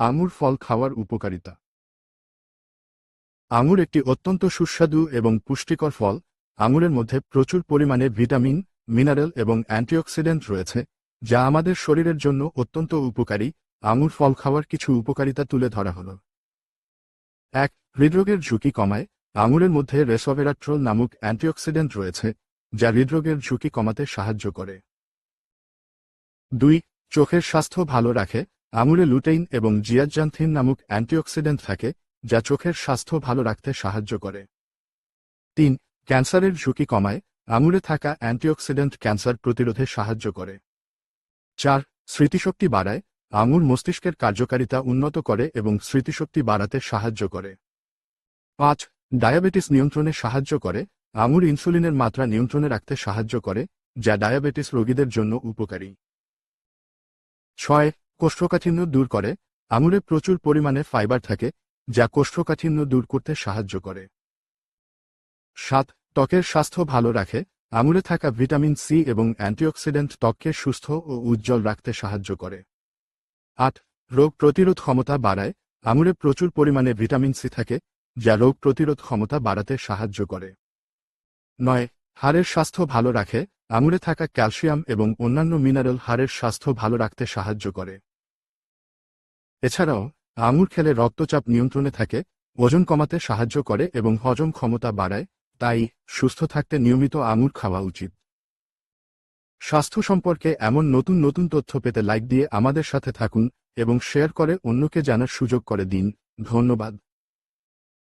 আঙুর ফল খাওয়ার উপকারিতা। আঙুর একটি অত্যন্ত সুস্বাদু এবং পুষ্টিকর ফল। আঙুরের মধ্যে প্রচুর পরিমাণে ভিটামিন, মিনারেল এবং অ্যান্টিঅক্সিডেন্ট রয়েছে, যা আমাদের শরীরের জন্য অত্যন্ত উপকারী। আঙুর ফল খাওয়ার কিছু উপকারিতা তুলে ধরা হল। এক, হৃদরোগের ঝুঁকি কমায়। আঙুরের মধ্যে রেসোভেরাট্রল নামক অ্যান্টিঅক্সিডেন্ট রয়েছে, যা হৃদরোগের ঝুঁকি কমাতে সাহায্য করে। দুই, চোখের স্বাস্থ্য ভালো রাখে। আঙুরে লুটেইন এবং জিয়াজান্থিন নামক অ্যান্টিঅক্সিডেন্ট থাকে, যা চোখের স্বাস্থ্য ভালো রাখতে সাহায্য করে। তিন, ক্যান্সারের ঝুঁকি কমায় আঙুরে থাকা অ্যান্টিঅক্সিডেন্ট ক্যান্সার প্রতিরোধে সাহায্য করে। চার, স্মৃতিশক্তি বাড়ায় আঙুর মস্তিষ্কের কার্যকারিতা উন্নত করে এবং স্মৃতিশক্তি বাড়াতে সাহায্য করে। পাঁচ, ডায়াবেটিস নিয়ন্ত্রণে সাহায্য করে আঙুর ইনসুলিনের মাত্রা নিয়ন্ত্রণে রাখতে সাহায্য করে, যা ডায়াবেটিস রোগীদের জন্য উপকারী। ছয় কোষ্ঠকাঠিন্য দূর করে আঙুরে প্রচুর পরিমাণে ফাইবার থাকে, যা কোষ্ঠকাঠিন্য দূর করতে সাহায্য করে। সাত, ত্বকের স্বাস্থ্য ভালো রাখে আঙুরে থাকা ভিটামিন সি এবং অ্যান্টিঅক্সিডেন্ট ত্বককে সুস্থ ও উজ্জ্বল রাখতে সাহায্য করে। আট, রোগ প্রতিরোধ ক্ষমতা বাড়ায় আঙুরে প্রচুর পরিমাণে ভিটামিন সি থাকে, যা রোগ প্রতিরোধ ক্ষমতা বাড়াতে সাহায্য করে। নয়, হাড়ের স্বাস্থ্য ভালো রাখে আঙুরে থাকা ক্যালসিয়াম এবং অন্যান্য মিনারেল হাড়ের স্বাস্থ্য ভালো রাখতে সাহায্য করে। এছাড়াও, আঙুর খেলে রক্তচাপ নিয়ন্ত্রণে থাকে, ওজন কমাতে সাহায্য করে এবং হজম ক্ষমতা বাড়ায়, তাই সুস্থ থাকতে নিয়মিত আঙুর খাওয়া উচিত। স্বাস্থ্য সম্পর্কে এমন নতুন নতুন তথ্য পেতে লাইক দিয়ে আমাদের সাথে থাকুন এবং শেয়ার করে অন্যকে জানার সুযোগ করে দিন। ধন্যবাদ।